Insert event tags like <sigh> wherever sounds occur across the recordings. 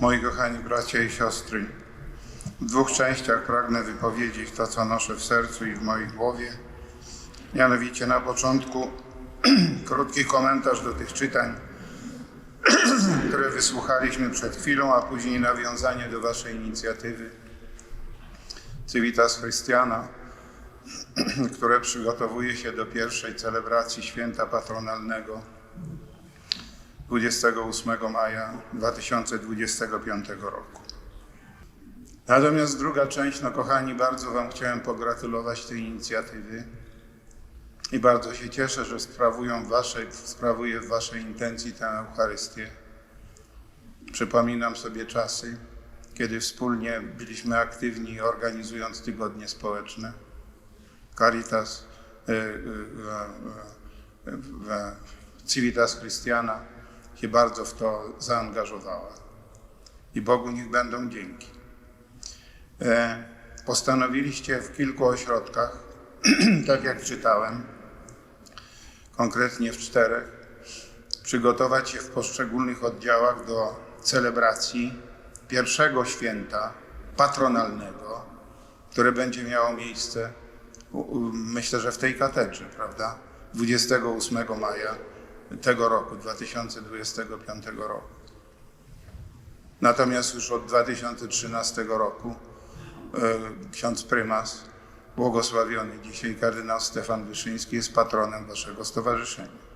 Moi kochani bracia i siostry, w dwóch częściach pragnę wypowiedzieć to, co noszę w sercu i w mojej głowie. Mianowicie na początku <clears throat> krótki komentarz do tych czytań, <clears throat> które wysłuchaliśmy przed chwilą, a później nawiązanie do Waszej inicjatywy Civitas Christiana, <clears throat> które przygotowuje się do pierwszej celebracji święta patronalnego 28 maja 2025 roku. Natomiast druga część, no kochani, bardzo Wam chciałem pogratulować tej inicjatywy i bardzo się cieszę, że sprawują w waszej, sprawuję w Waszej intencji tę Eucharystię. Przypominam sobie czasy, kiedy wspólnie byliśmy aktywni organizując tygodnie społeczne. Caritas, y, y, Civitas Christiana się bardzo w to zaangażowała. I Bogu niech będą dzięki. E, Postanowiliście w kilku ośrodkach, <clears throat> tak jak czytałem, konkretnie w czterech, przygotować się w poszczególnych oddziałach do celebracji pierwszego święta patronalnego, które będzie miało miejsce, myślę, że w tej katedrze, prawda? 28 maja tego roku, 2025 roku. Natomiast już od 2013 roku e, ksiądz prymas, błogosławiony dzisiaj kardynał Stefan Wyszyński jest patronem waszego stowarzyszenia.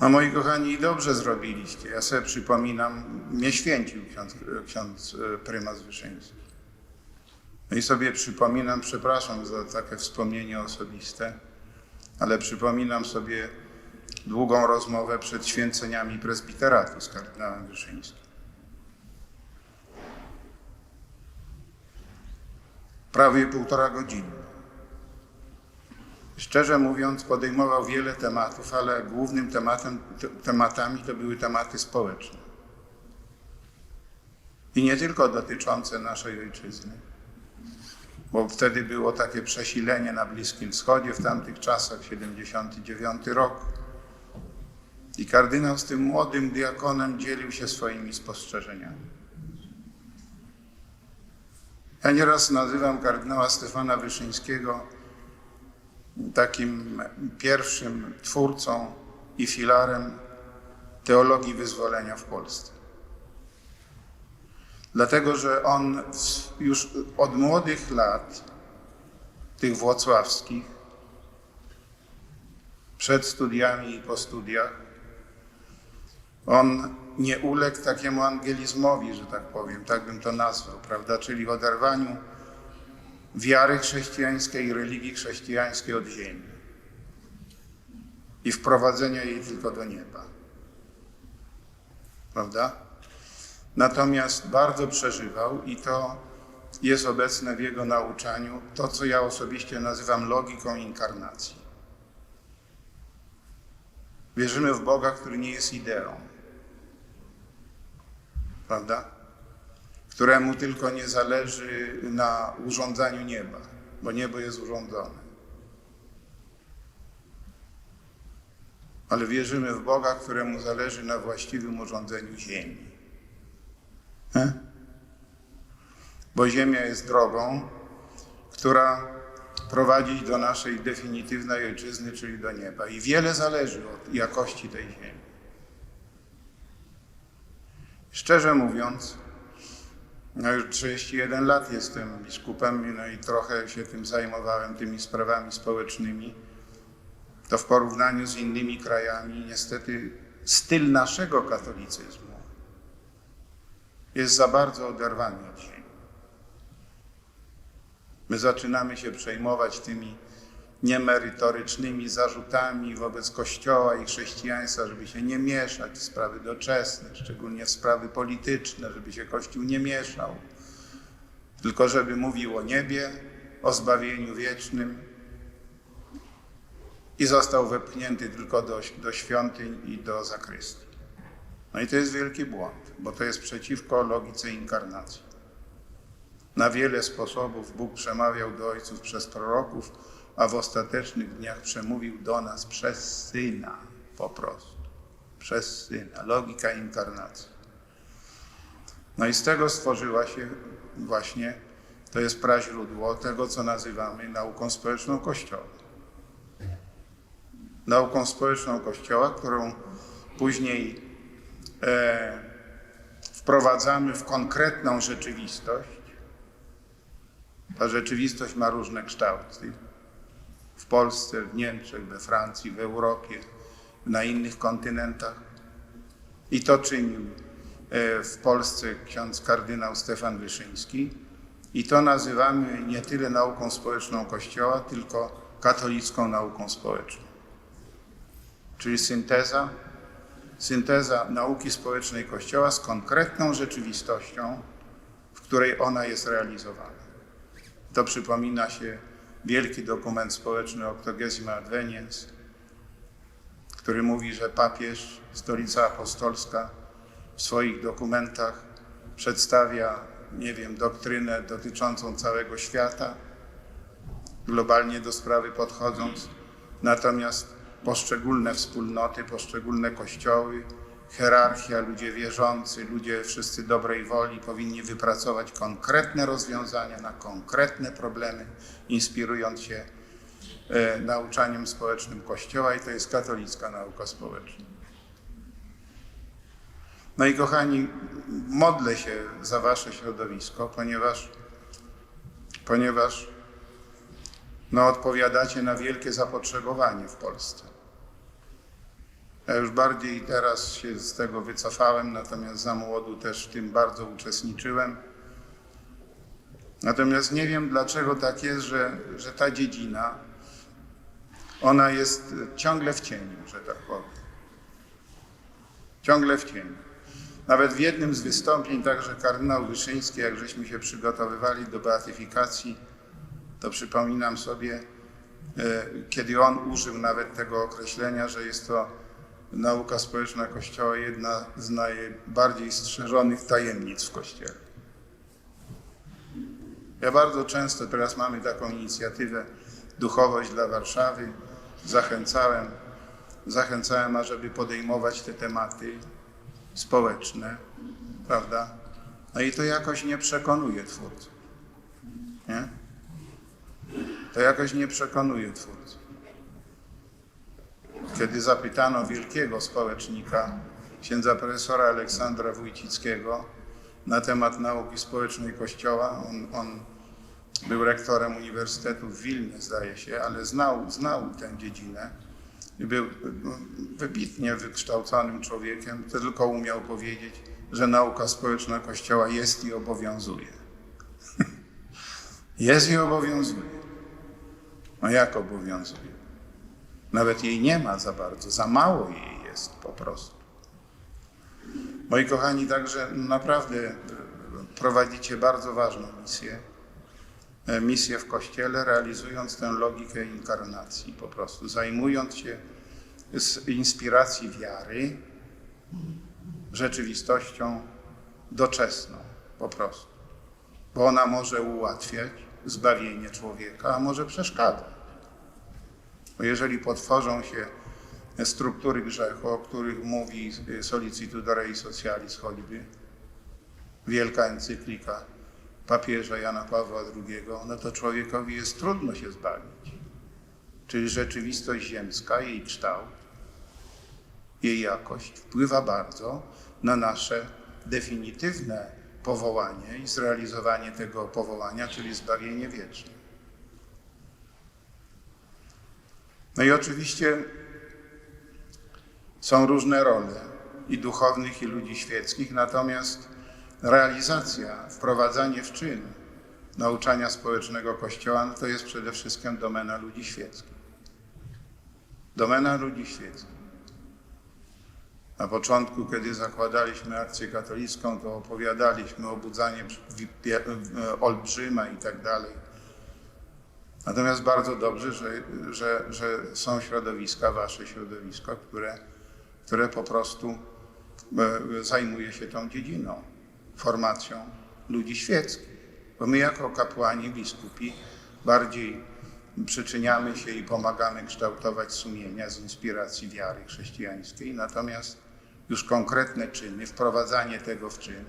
No moi kochani, dobrze zrobiliście. Ja sobie przypominam, mnie święcił ksiądz, ksiądz e, prymas Wyszyński. No i sobie przypominam, przepraszam za takie wspomnienie osobiste, ale przypominam sobie długą rozmowę przed święceniami prezbiteratu z kardynałem Wyszyńskim. Prawie półtora godziny. Szczerze mówiąc, podejmował wiele tematów, ale głównym tematem, te, tematami to były tematy społeczne. I nie tylko dotyczące naszej ojczyzny, bo wtedy było takie przesilenie na Bliskim Wschodzie w tamtych czasach, 79 rok. I kardynał z tym młodym diakonem dzielił się swoimi spostrzeżeniami. Ja nieraz nazywam kardynała Stefana Wyszyńskiego takim pierwszym twórcą i filarem teologii wyzwolenia w Polsce. Dlatego, że on w- już od młodych lat, tych włocławskich, przed studiami i po studiach, on nie uległ takiemu angelizmowi, że tak powiem, tak bym to nazwał, prawda? Czyli oderwaniu wiary chrześcijańskiej i religii chrześcijańskiej od ziemi i wprowadzenia jej tylko do nieba. Prawda? Natomiast bardzo przeżywał i to jest obecne w jego nauczaniu, to co ja osobiście nazywam logiką inkarnacji. Wierzymy w Boga, który nie jest ideą. Prawda? Któremu tylko nie zależy na urządzaniu nieba, bo niebo jest urządzone. Ale wierzymy w Boga, któremu zależy na właściwym urządzeniu ziemi. He? Bo ziemia jest drogą, która prowadzi do naszej definitywnej ojczyzny, czyli do nieba. I wiele zależy od jakości tej ziemi. Szczerze mówiąc, no już 31 lat jestem biskupem, no i trochę się tym zajmowałem, tymi sprawami społecznymi. To w porównaniu z innymi krajami, niestety, styl naszego katolicyzmu jest za bardzo oderwany od ziemi. My zaczynamy się przejmować tymi niemerytorycznymi zarzutami wobec Kościoła i chrześcijaństwa, żeby się nie mieszać w sprawy doczesne, szczególnie w sprawy polityczne, żeby się Kościół nie mieszał, tylko żeby mówił o niebie, o zbawieniu wiecznym i został wepchnięty tylko do, do świątyń i do zakrystii. No i to jest wielki błąd, bo to jest przeciwko logice inkarnacji. Na wiele sposobów Bóg przemawiał do ojców przez proroków, a w ostatecznych dniach przemówił do nas przez Syna po prostu. Przez Syna. Logika inkarnacji. No i z tego stworzyła się właśnie, to jest praźródło tego, co nazywamy nauką społeczną Kościoła. Nauką społeczną Kościoła, którą później e, wprowadzamy w konkretną rzeczywistość. Ta rzeczywistość ma różne kształty. W Polsce, w Niemczech, we Francji, w Europie, na innych kontynentach. I to czynił e, w Polsce ksiądz kardynał Stefan Wyszyński. I to nazywamy nie tyle nauką społeczną Kościoła, tylko katolicką nauką społeczną. Czyli synteza, synteza nauki społecznej Kościoła z konkretną rzeczywistością, w której ona jest realizowana. To przypomina się wielki dokument społeczny Octogesima Adveniens, który mówi, że papież, stolica apostolska w swoich dokumentach przedstawia, nie wiem, doktrynę dotyczącą całego świata, globalnie do sprawy podchodząc, natomiast poszczególne wspólnoty, poszczególne kościoły, hierarchia, ludzie wierzący, ludzie wszyscy dobrej woli powinni wypracować konkretne rozwiązania na konkretne problemy, inspirując się e, nauczaniem społecznym Kościoła i to jest katolicka nauka społeczna. No i kochani, modlę się za wasze środowisko, ponieważ, ponieważ no, odpowiadacie na wielkie zapotrzebowanie w Polsce. Ja już bardziej teraz się z tego wycofałem, natomiast za młodu też w tym bardzo uczestniczyłem. Natomiast nie wiem, dlaczego tak jest, że, że ta dziedzina, ona jest ciągle w cieniu, że tak powiem. Ciągle w cieniu. Nawet w jednym z wystąpień, także kardynał Wyszyński, jak żeśmy się przygotowywali do beatyfikacji, to przypominam sobie, e, kiedy on użył nawet tego określenia, że jest to nauka społeczna Kościoła jedna z najbardziej strzeżonych tajemnic w Kościele. Ja bardzo często teraz mamy taką inicjatywę Duchowość dla Warszawy. Zachęcałem, zachęcałem, ażeby podejmować te tematy społeczne, prawda? No i to jakoś nie przekonuje twórców. To jakoś nie przekonuje twórców. Kiedy zapytano wielkiego społecznika, księdza profesora Aleksandra Wójcickiego, na temat nauki społecznej Kościoła, on, on był rektorem Uniwersytetu w Wilnie, zdaje się, ale znał, znał tę dziedzinę. Był wybitnie wykształconym człowiekiem, tylko umiał powiedzieć, że nauka społeczna Kościoła jest i obowiązuje. <laughs> jest i obowiązuje. No jak obowiązuje? Nawet jej nie ma za bardzo, za mało jej jest po prostu. Moi kochani, także naprawdę prowadzicie bardzo ważną misję. e, Misję w Kościele, realizując tę logikę inkarnacji, po prostu zajmując się z inspiracji wiary rzeczywistością doczesną, po prostu. Bo ona może ułatwiać zbawienie człowieka, a może przeszkadzać. Bo jeżeli potworzą się struktury grzechu, o których mówi Solicitud Rei Socialis choćby, wielka encyklika papieża Jana Pawła II, no to człowiekowi jest trudno się zbawić. Czyli rzeczywistość ziemska, jej kształt, jej jakość wpływa bardzo na nasze definitywne powołanie i zrealizowanie tego powołania, czyli zbawienie wieczne. No i oczywiście są różne role i duchownych, i ludzi świeckich, natomiast realizacja, wprowadzanie w czyn nauczania społecznego Kościoła no to jest przede wszystkim domena ludzi świeckich. Domena ludzi świeckich. Na początku, kiedy zakładaliśmy akcję katolicką, to opowiadaliśmy o budzanie olbrzyma i tak dalej. Natomiast bardzo dobrze, że, że, że są środowiska, wasze środowisko, które, które po prostu e, zajmuje się tą dziedziną, formacją ludzi świeckich. Bo my jako kapłani, biskupi bardziej przyczyniamy się i pomagamy kształtować sumienia z inspiracji wiary chrześcijańskiej, natomiast już konkretne czyny, wprowadzanie tego w czyn,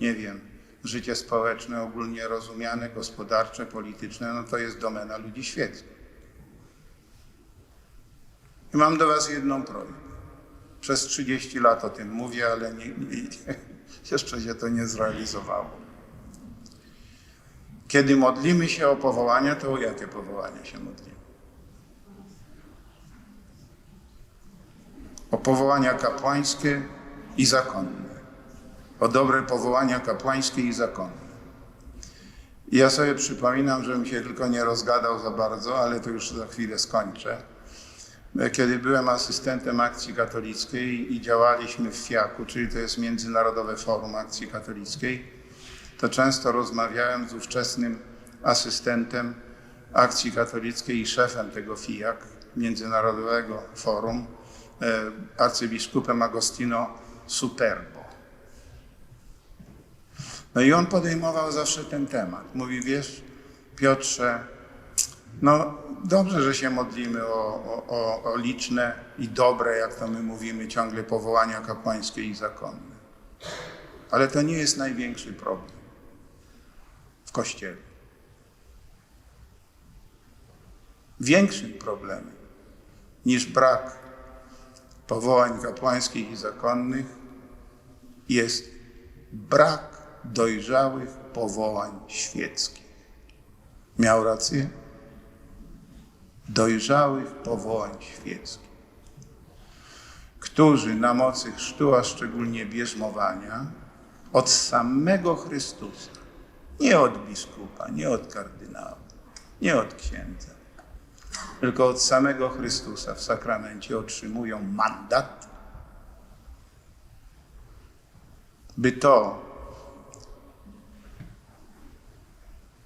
nie wiem, życie społeczne, ogólnie rozumiane, gospodarcze, polityczne, no to jest domena ludzi świeckich. I mam do Was jedną prośbę. Przez 30 lat o tym mówię, ale nie, nie, jeszcze się to nie zrealizowało. Kiedy modlimy się o powołania, to o jakie powołania się modlimy? O powołania kapłańskie i zakonne. O dobre powołania kapłańskie i zakonne. I ja sobie przypominam, żebym się tylko nie rozgadał za bardzo, ale to już za chwilę skończę. Kiedy byłem asystentem Akcji Katolickiej i działaliśmy w FIAK-u, czyli to jest Międzynarodowe Forum Akcji Katolickiej, to często rozmawiałem z ówczesnym asystentem Akcji Katolickiej i szefem tego FIAK, Międzynarodowego Forum, arcybiskupem Agostino Superbo. No i on podejmował zawsze ten temat. Mówi, wiesz, Piotrze, no dobrze, że się modlimy o, o, o, o liczne i dobre, jak to my mówimy, ciągle powołania kapłańskie i zakonne. Ale to nie jest największy problem w Kościele. Większym problemem niż brak powołań kapłańskich i zakonnych jest brak dojrzałych powołań świeckich. Miał rację? Dojrzałych powołań świeckich, którzy na mocy chrztu, a szczególnie bierzmowania, od samego Chrystusa, nie od biskupa, nie od kardynała, nie od księdza, tylko od samego Chrystusa w sakramencie otrzymują mandat, by to,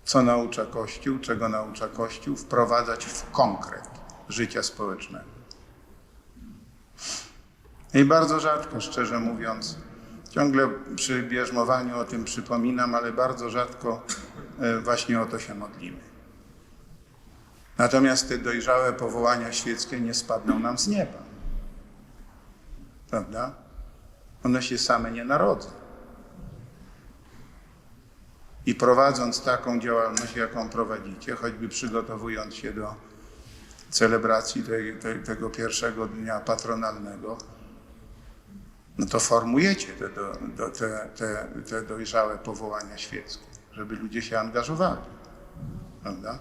co naucza Kościół, czego naucza Kościół, wprowadzać w konkret życia społecznego. I bardzo rzadko, szczerze mówiąc, ciągle przy bierzmowaniu o tym przypominam, ale bardzo rzadko e, właśnie o to się modlimy. Natomiast te dojrzałe powołania świeckie nie spadną nam z nieba. Prawda? One się same nie narodzą. I prowadząc taką działalność, jaką prowadzicie, choćby przygotowując się do celebracji tego pierwszego dnia patronalnego, no to formujecie te, do, do, te, te, te dojrzałe powołania świeckie, żeby ludzie się angażowali, prawda?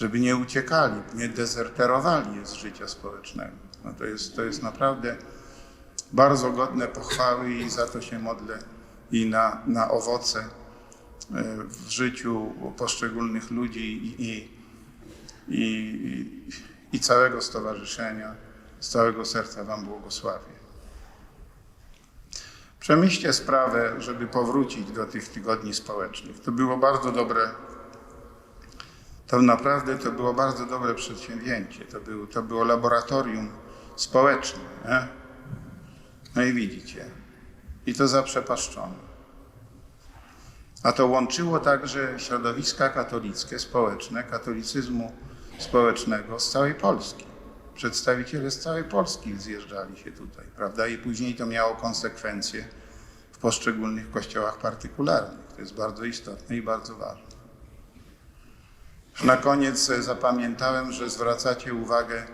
Żeby nie uciekali, nie dezerterowali z życia społecznego. No to, jest, to jest naprawdę bardzo godne pochwały i za to się modlę i na, na owoce e, w życiu poszczególnych ludzi i, i, i, i całego stowarzyszenia. Z całego serca Wam błogosławię. Przemyślcie sprawę, żeby powrócić do tych tygodni społecznych. To było bardzo dobre, to naprawdę to było bardzo dobre przedsięwzięcie. To, był, to było laboratorium społeczne. Nie? No i widzicie, i to zaprzepaszczone. A to łączyło także środowiska katolickie, społeczne, katolicyzmu społecznego z całej Polski. Przedstawiciele z całej Polski zjeżdżali się tutaj, prawda? I później to miało konsekwencje w poszczególnych kościołach partykularnych. To jest bardzo istotne i bardzo ważne. Na koniec zapamiętałem, że zwracacie uwagę,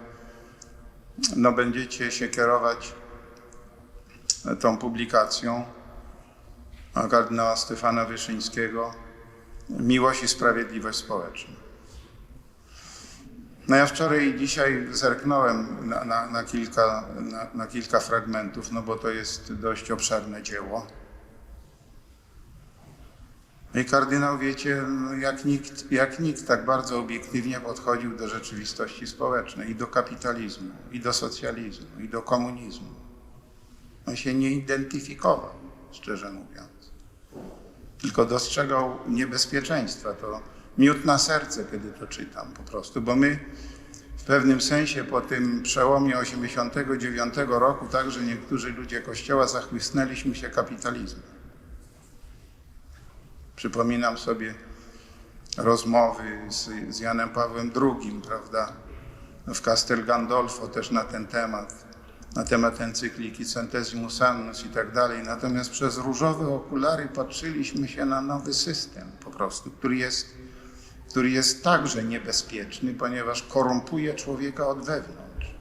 no będziecie się kierować tą publikacją kardynała Stefana Wyszyńskiego Miłość i Sprawiedliwość Społeczna. No ja wczoraj i dzisiaj zerknąłem na, na, na kilka, na, na, kilka fragmentów, no bo to jest dość obszerne dzieło. Kardynał, wiecie, no jak nikt, jak nikt tak bardzo obiektywnie podchodził do rzeczywistości społecznej, i do kapitalizmu, i do socjalizmu, i do komunizmu. On się nie identyfikował, szczerze mówiąc. Tylko dostrzegał niebezpieczeństwa. To miód na serce, kiedy to czytam po prostu, bo my w pewnym sensie po tym przełomie 89 roku także niektórzy ludzie Kościoła zachłysnęliśmy się kapitalizmem. Przypominam sobie rozmowy z, z Janem Pawłem II, prawda, w Castel Gandolfo też na ten temat. na temat encykliki Centesimus Annus i tak dalej. Natomiast przez różowe okulary patrzyliśmy się na nowy system po prostu, który jest, który jest także niebezpieczny, ponieważ korumpuje człowieka od wewnątrz.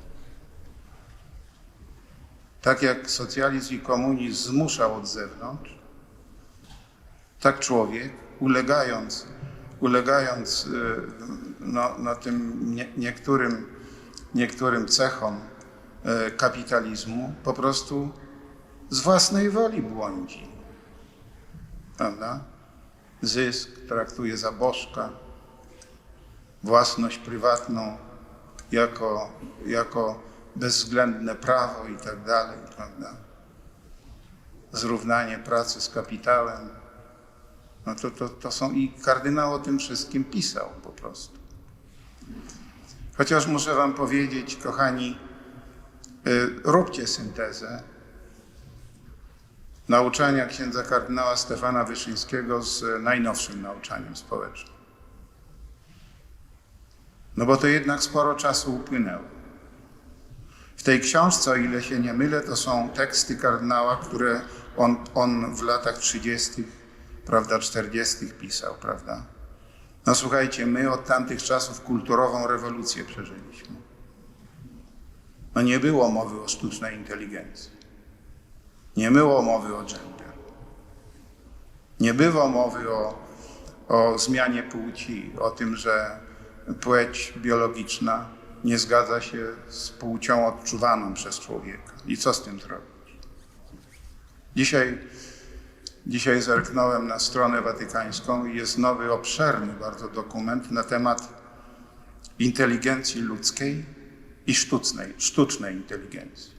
Tak jak socjalizm i komunizm zmuszał od zewnątrz, tak człowiek, ulegając, ulegając y, no, tym nie, niektórym, niektórym cechom y, kapitalizmu, po prostu z własnej woli błądzi. Prawda? Zysk traktuje za bożka, własność prywatną jako, jako bezwzględne prawo i tak dalej, prawda? Zrównanie pracy z kapitałem. No to, to, to są i kardynał o tym wszystkim pisał po prostu. Chociaż muszę wam powiedzieć, kochani, y, róbcie syntezę nauczania księdza kardynała Stefana Wyszyńskiego z najnowszym nauczaniem społecznym. No bo to jednak sporo czasu upłynęło. W tej książce, o ile się nie mylę, to są teksty kardynała, które on, on w latach 30., prawda, 40. pisał, prawda? No słuchajcie, my od tamtych czasów kulturową rewolucję przeżyliśmy. No nie było mowy o sztucznej inteligencji. Nie było mowy o gender. Nie było mowy o, o zmianie płci, o tym, że płeć biologiczna nie zgadza się z płcią odczuwaną przez człowieka. I co z tym zrobić? Dzisiaj, dzisiaj zerknąłem na stronę watykańską i jest nowy, obszerny bardzo dokument na temat inteligencji ludzkiej i sztucznej, sztucznej inteligencji.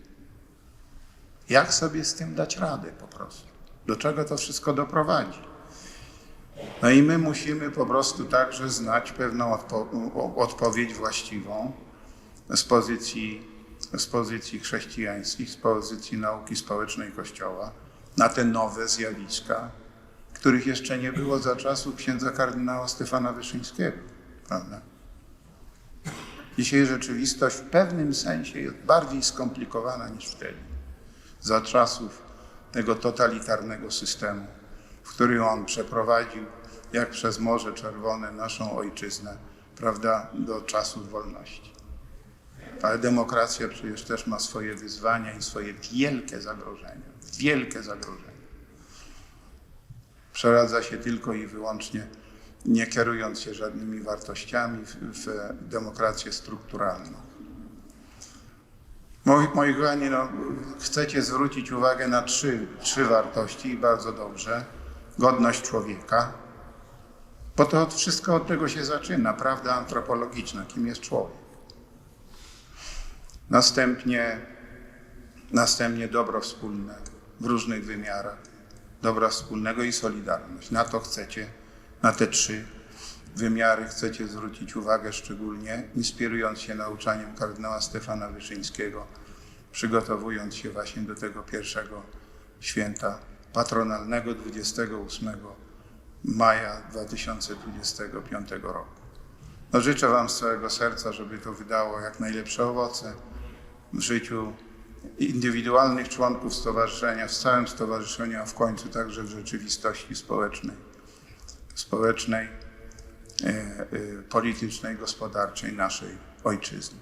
Jak sobie z tym dać radę po prostu? Do czego to wszystko doprowadzi? No i my musimy po prostu także znać pewną odpo odpowiedź właściwą z pozycji, z pozycji chrześcijańskich, z pozycji nauki społecznej Kościoła na te nowe zjawiska, których jeszcze nie było za czasów księdza kardynała Stefana Wyszyńskiego. Prawda? Dzisiaj rzeczywistość w pewnym sensie jest bardziej skomplikowana niż wtedy, za czasów tego totalitarnego systemu, w który on przeprowadził, jak przez Morze Czerwone, naszą ojczyznę, prawda, do czasów wolności. Ale demokracja przecież też ma swoje wyzwania i swoje wielkie zagrożenia. Wielkie zagrożenia. Przeradza się tylko i wyłącznie, nie kierując się żadnymi wartościami, w, w demokrację strukturalną. Moi, moi kochani, no, chcecie zwrócić uwagę na trzy, trzy wartości i bardzo dobrze. Godność człowieka, bo to wszystko od tego się zaczyna, prawda antropologiczna, kim jest człowiek. Następnie, następnie dobro wspólne w różnych wymiarach, dobra wspólnego i solidarność. Na to chcecie, na te trzy wymiary chcecie zwrócić uwagę szczególnie, inspirując się nauczaniem kardynała Stefana Wyszyńskiego, przygotowując się właśnie do tego pierwszego święta patronalnego 28 maja 2025 roku. No, życzę Wam z całego serca, żeby to wydało jak najlepsze owoce w życiu indywidualnych członków stowarzyszenia, w całym stowarzyszeniu, a w końcu także w rzeczywistości społecznej, społecznej, e, e, politycznej, gospodarczej naszej ojczyzny.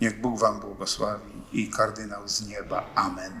Niech Bóg Wam błogosławi i kardynał z nieba. Amen.